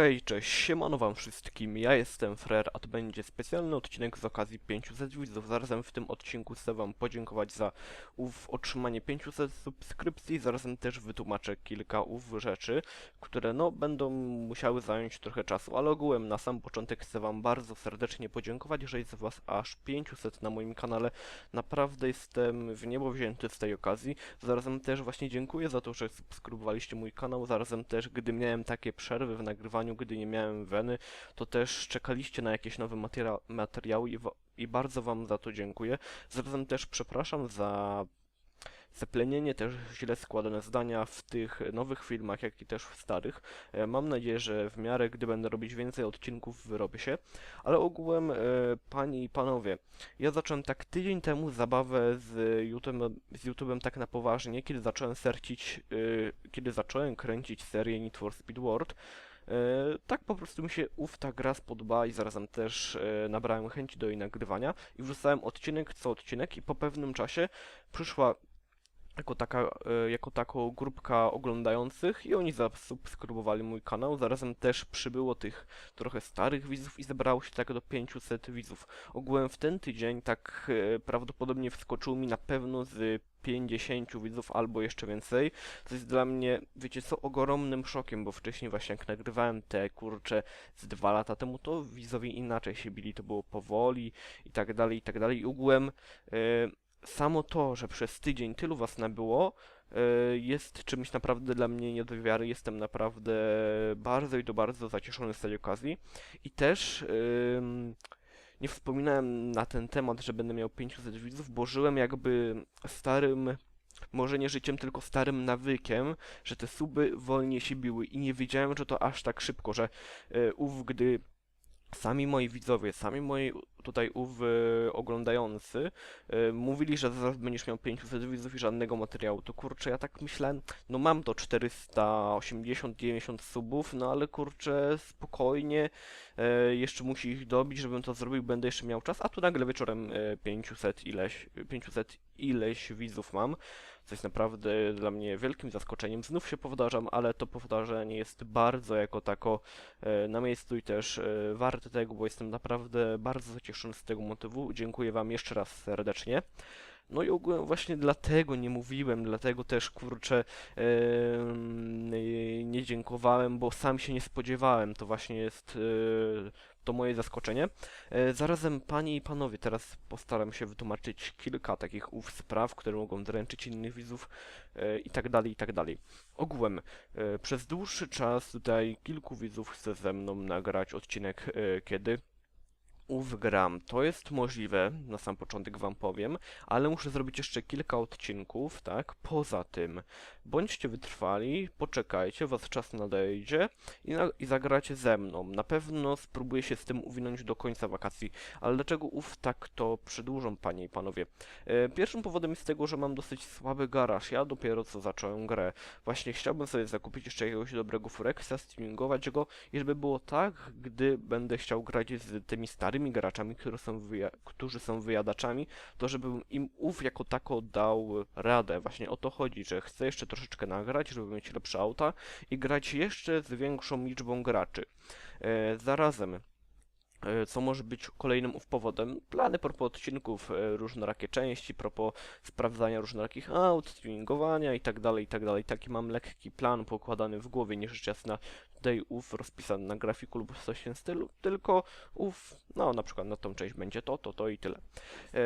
Hej, cześć, siemano wam wszystkim, ja jestem Frer, a to będzie specjalny odcinek z okazji 500 widzów. Zarazem w tym odcinku chcę wam podziękować za ów otrzymanie 500 subskrypcji, zarazem też wytłumaczę kilka ów rzeczy, które no będą musiały zająć trochę czasu, ale ogółem na sam początek chcę wam bardzo serdecznie podziękować, że jest was aż 500 na moim kanale. Naprawdę jestem w niebo wzięty z tej okazji. Zarazem też właśnie dziękuję za to, że subskrybowaliście mój kanał, zarazem też gdy miałem takie przerwy w nagrywaniu, gdy nie miałem weny, to też czekaliście na jakieś nowe materia materiały i, i bardzo wam za to dziękuję. Zarazem też przepraszam za zaplenienie, też źle składane zdania w tych nowych filmach, jak i też w starych. E, Mam nadzieję, że w miarę, gdy będę robić więcej odcinków, wyrobię się. Ale ogółem, e, panie i panowie, ja zacząłem tak tydzień temu zabawę z YouTube'em, z tak na poważnie, kiedy zacząłem sercić, e, kiedy zacząłem kręcić serię Need for Speed World. E, tak po prostu mi się ów ta gra spodobała i zarazem też e, nabrałem chęci do jej nagrywania i wrzucałem odcinek co odcinek i po pewnym czasie przyszła jako taka, e, jako taką grupka oglądających i oni zasubskrybowali mój kanał. Zarazem też przybyło tych trochę starych widzów i zebrało się tak do 500 widzów. Ogółem w ten tydzień tak e, prawdopodobnie wskoczył mi na pewno z 50 widzów albo jeszcze więcej. To jest dla mnie, wiecie co, ogromnym szokiem, bo wcześniej właśnie jak nagrywałem te kurcze z dwa lata temu, to widzowie inaczej się bili, to było powoli i tak dalej, i tak dalej. I ogółem e, samo to, że przez tydzień tylu was nabyło, e, jest czymś naprawdę dla mnie nie do wiary. Jestem naprawdę bardzo i to bardzo zacieszony z tej okazji. I też nie wspominałem na ten temat, że będę miał 500 widzów, bo żyłem jakby starym, może nie życiem, tylko starym nawykiem, że te suby wolniej się biły i nie wiedziałem, że to aż tak szybko, że e, ów, gdy sami moi widzowie, sami moi tutaj e, oglądający e, mówili, że zaraz będziesz miał 500 widzów i żadnego materiału, to kurczę, ja tak myślałem, no mam to 480-90 subów, no ale kurczę, spokojnie, e, jeszcze musi ich dobić, żebym to zrobił, będę jeszcze miał czas, a tu nagle wieczorem e, 500 ileś, 500 ileś widzów mam, co jest naprawdę dla mnie wielkim zaskoczeniem. Znów się powtarzam, ale to powtarzanie jest bardzo jako tako e, na miejscu i też e, warte tego, bo jestem naprawdę bardzo zacieszony z tego motywu. Dziękuję Wam jeszcze raz serdecznie. No i ogółem właśnie dlatego nie mówiłem, dlatego też kurczę em, nie- dziękowałem, bo sam się nie spodziewałem. To właśnie jest e, to moje zaskoczenie. E, Zarazem, panie i panowie, teraz postaram się wytłumaczyć kilka takich ów spraw, które mogą dręczyć innych widzów e, i tak dalej, i tak dalej. Ogółem, e, przez dłuższy czas tutaj kilku widzów chce ze mną nagrać odcinek kiedy ów gram. To jest możliwe, na sam początek wam powiem, ale muszę zrobić jeszcze kilka odcinków, tak? Poza tym, bądźcie wytrwali, poczekajcie, was czas nadejdzie i, na, i zagracie ze mną. Na pewno spróbuję się z tym uwinąć do końca wakacji, ale dlaczego ów tak to przedłużą, panie i panowie? E, pierwszym powodem jest tego, że mam dosyć słaby garaż. Ja dopiero co zacząłem grę. Właśnie chciałbym sobie zakupić jeszcze jakiegoś dobrego Furexa, streamingować go i żeby było tak, gdy będę chciał grać z tymi starymi graczami, którzy są, którzy są wyjadaczami, to żebym im ów jako tako dał radę. Właśnie o to chodzi, że chcę jeszcze troszeczkę nagrać, żeby mieć lepsze auta i grać jeszcze z większą liczbą graczy. E, zarazem co może być kolejnym powodem. Plany propos odcinków, e, różnorakie części, propos sprawdzania różnorakich aut, tuningowania i tak dalej, i tak. Taki mam lekki plan pokładany w głowie, nie rzecz jasna tutaj ów rozpisany na grafiku lub coś w tym stylu, tylko ów, no na przykład na tą część będzie to, to, to i tyle. E,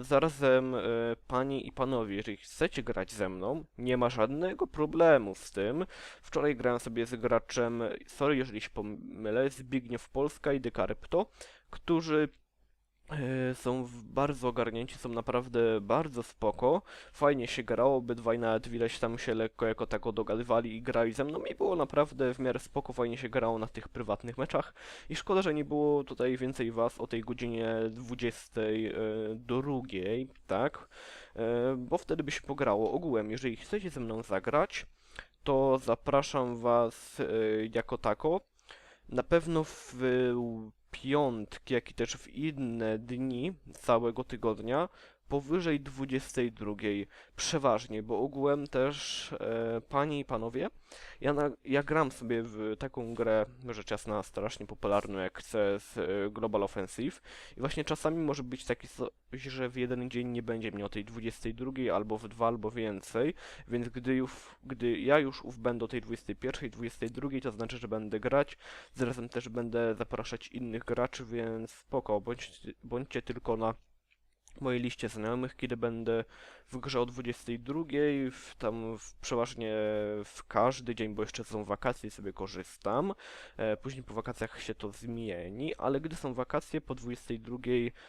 zarazem, e, panie i panowie, jeżeli chcecie grać ze mną, nie ma żadnego problemu z tym. Wczoraj grałem sobie z graczem, sorry jeżeli się pomylę, Zbigniew Polska i Którzy e, są bardzo ogarnięci, są naprawdę bardzo spoko. Fajnie się grało, obydwaj nawet widać tam się lekko jako tako dogadywali i grali ze mną i było naprawdę w miarę spoko, fajnie się grało na tych prywatnych meczach. I szkoda, że nie było tutaj więcej was o tej godzinie 22, tak? E, Bo wtedy by się pograło. Ogółem, jeżeli chcecie ze mną zagrać, to zapraszam was e, jako tako. Na pewno w piątki, jak i też w inne dni całego tygodnia powyżej 22 przeważnie, bo ogółem też e, panie i panowie, ja, na, ja gram sobie w taką grę, rzecz jasna, strasznie popularną jak CS e, Global Offensive. I właśnie czasami może być taki że w jeden dzień nie będzie mnie o tej 22 albo w dwa albo więcej, więc gdy, już, gdy ja już ów będę o tej 21, 22, to znaczy, że będę grać, zarazem też będę zapraszać innych graczy, więc spoko, bądźcie, bądźcie tylko na mojej liście znajomych, kiedy będę w grze o 22, w, tam w, przeważnie w każdy dzień, bo jeszcze są wakacje i sobie korzystam. E, później po wakacjach się to zmieni, ale gdy są wakacje po 22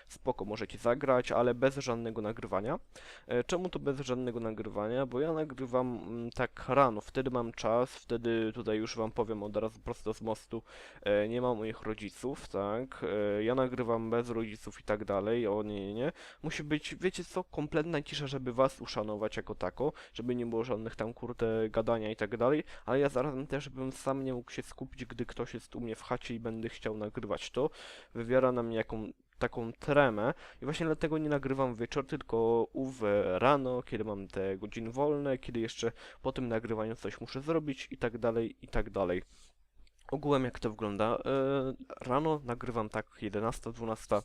spoko, możecie zagrać, ale bez żadnego nagrywania. E, czemu to bez żadnego nagrywania? Bo ja nagrywam mm, tak rano, wtedy mam czas, wtedy tutaj już wam powiem od razu prosto z mostu, e, nie mam moich rodziców, tak? E, ja nagrywam bez rodziców i tak dalej, o nie, nie, nie. Musi być, wiecie co, kompletna cisza, żeby was uszanować jako tako, żeby nie było żadnych tam kurde gadania i tak dalej, ale ja zarazem też bym sam nie mógł się skupić, gdy ktoś jest u mnie w chacie i będę chciał nagrywać to. Wywiera na mnie jaką, taką tremę i właśnie dlatego nie nagrywam wieczór, tylko ów rano, kiedy mam te godziny wolne, kiedy jeszcze po tym nagrywaniu coś muszę zrobić i tak dalej, i tak dalej. Ogółem jak to wygląda? E, rano nagrywam tak 11, 12,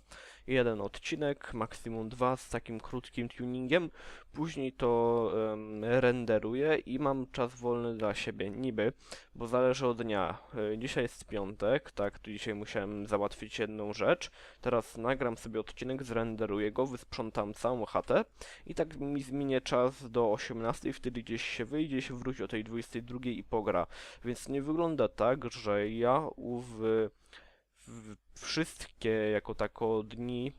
jeden odcinek, maksimum dwa z takim krótkim tuningiem. Później to em, renderuję i mam czas wolny dla siebie, niby, bo zależy od dnia. E, dzisiaj jest piątek, tak, tu dzisiaj musiałem załatwić jedną rzecz. Teraz nagram sobie odcinek, zrenderuję go, wysprzątam całą chatę i tak mi zminie czas do 18, wtedy gdzieś się wyjdzie, się wróci o tej 22 i pogra. Więc nie wygląda tak, że ja ów, w, wszystkie jako tako dni,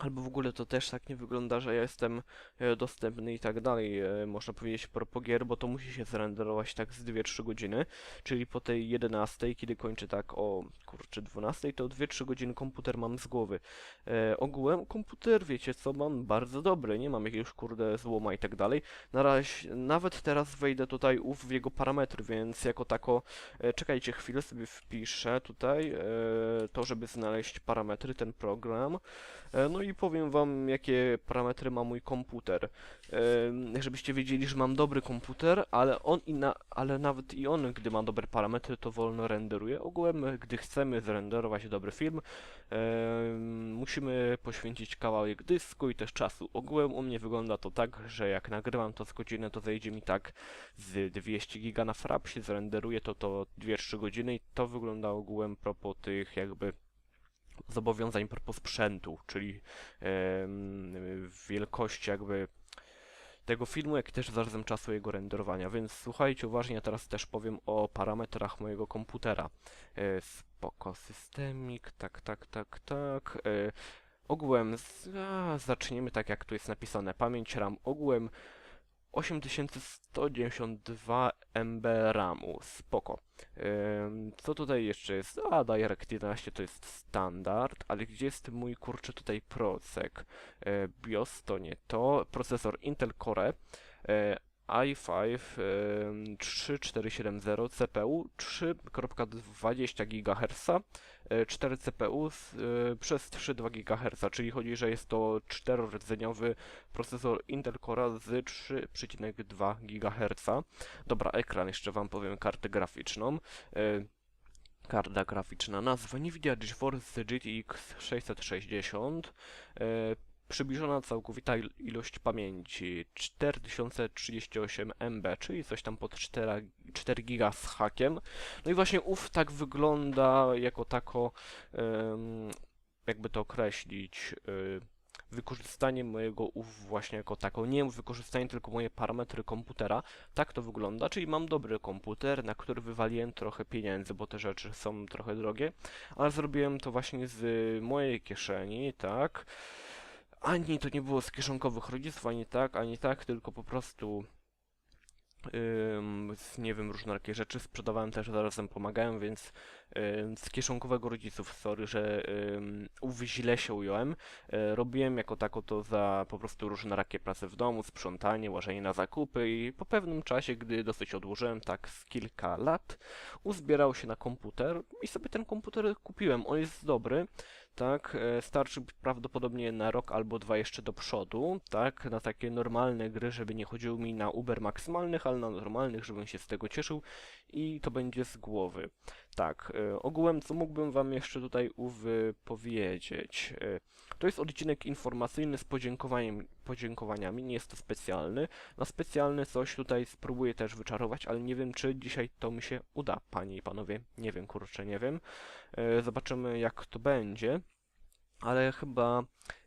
albo w ogóle to też tak nie wygląda, że ja jestem e, dostępny i tak dalej, e, można powiedzieć propos gier, bo to musi się zrenderować tak z 2-3 godziny, czyli po tej 11, kiedy kończę tak o kurczę 12, to 2-3 godziny komputer mam z głowy. E, ogółem komputer, wiecie co, mam bardzo dobry, nie mam jakiegoś kurde złoma i tak dalej. Na razie, nawet teraz wejdę tutaj ów w jego parametry, więc jako tako, e, czekajcie chwilę, sobie wpiszę tutaj e, to, żeby znaleźć parametry, ten program. E, No i powiem wam, jakie parametry ma mój komputer. E, Żebyście wiedzieli, że mam dobry komputer, ale on i na, ale nawet i on, gdy ma dobre parametry, to wolno renderuje. Ogółem, gdy chcemy zrenderować dobry film, e, musimy poświęcić kawałek dysku i też czasu. Ogółem u mnie wygląda to tak, że jak nagrywam to z godziny, to zejdzie mi tak z 200 giga na frapsie, zrenderuję to to 2-3 godziny i to wygląda ogółem propos tych jakby zobowiązań propos sprzętu, czyli wielkości jakby tego filmu, jak i też zarazem czasu jego renderowania, więc słuchajcie uważnie, ja teraz też powiem o parametrach mojego komputera. E, spoko, systemik, tak, tak, tak, tak. E, ogółem, z, a, zaczniemy tak jak tu jest napisane, pamięć RAM ogółem 8192 MB RAMu, spoko. Ym, co tutaj jeszcze jest? A, Direct 11 to jest standard, ale gdzie jest mój kurczę tutaj procek? E, BIOS to nie to, procesor Intel Core e, i5 em, 3470 CPU 3.20 GHz, e, 4 CPU z, e, przez 3,2 GHz, czyli chodzi, że jest to czterordzeniowy procesor Intel Core z 3,2 GHz. Dobra, ekran, jeszcze Wam powiem kartę graficzną. E, Karta graficzna, nazwa Nvidia GeForce GTX 660, e, przybliżona całkowita il- ilość pamięci 4038 MB, czyli coś tam pod 4, 4 giga z hakiem. No i właśnie ów tak wygląda jako tako, jakby to określić, y, wykorzystanie mojego ów właśnie jako tako, nie wykorzystanie tylko moje parametry komputera, tak to wygląda, czyli mam dobry komputer, na który wywaliłem trochę pieniędzy, bo te rzeczy są trochę drogie, ale zrobiłem to właśnie z mojej kieszeni, tak. Ani to nie było z kieszonkowych rodziców, ani tak, ani tak, tylko po prostu nie wiem, różnorakie rzeczy sprzedawałem też, zarazem pomagałem, więc z kieszonkowego rodziców, sorry, że ów źle się ująłem. E, robiłem jako tako to za po prostu różnorakie prace w domu, sprzątanie, łażenie na zakupy i po pewnym czasie, gdy dosyć odłożyłem, tak z kilka lat, uzbierał się na komputer i sobie ten komputer kupiłem. On jest dobry, tak, e, starczy prawdopodobnie na rok albo dwa jeszcze do przodu, tak, na takie normalne gry, żeby nie chodziło mi na Uber maksymalnych, ale na normalnych, żebym się z tego cieszył i to będzie z głowy. Tak, e, ogółem co mógłbym wam jeszcze tutaj powiedzieć? E, to jest odcinek informacyjny z podziękowaniem, podziękowaniami, nie jest to specjalny. Na specjalny coś tutaj spróbuję też wyczarować, ale nie wiem, czy dzisiaj to mi się uda, panie i panowie. Nie wiem, kurczę, nie wiem. E, Zobaczymy, jak to będzie. Ale chyba,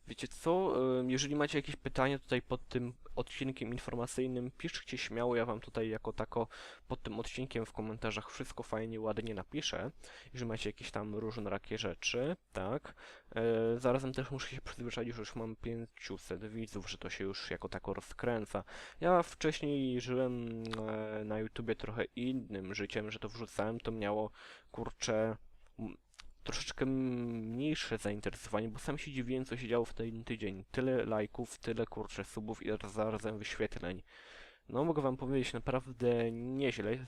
wiecie co, jeżeli macie jakieś pytania tutaj pod tym odcinkiem informacyjnym, piszcie śmiało, ja wam tutaj jako tako pod tym odcinkiem w komentarzach wszystko fajnie, ładnie napiszę. Jeżeli macie jakieś tam różnorakie rzeczy, tak. E, zarazem też muszę się przyzwyczaić, że już mam 500 widzów, że to się już jako tako rozkręca. Ja wcześniej żyłem e, na YouTubie trochę innym życiem, że to wrzucałem, to miało, kurczę, troszeczkę mniejsze zainteresowanie, bo sam się dziwiłem, co się działo w ten tydzień. Tyle lajków, tyle kurczę subów i zarazem wyświetleń. No, mogę wam powiedzieć, naprawdę nieźle.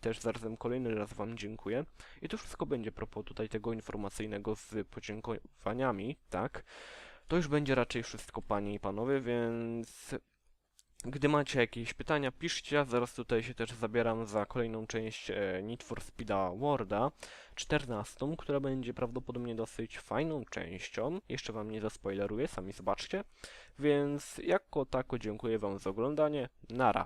Też zarazem kolejny raz wam dziękuję. I to wszystko będzie propos tutaj tego informacyjnego z podziękowaniami, tak? To już będzie raczej wszystko, panie i panowie, więc gdy macie jakieś pytania, piszcie. Zaraz tutaj się też zabieram za kolejną część e, Need for Speeda Worda, 14, która będzie prawdopodobnie dosyć fajną częścią. Jeszcze wam nie zaspoileruję, sami zobaczcie. Więc jako tako dziękuję wam za oglądanie. Nara.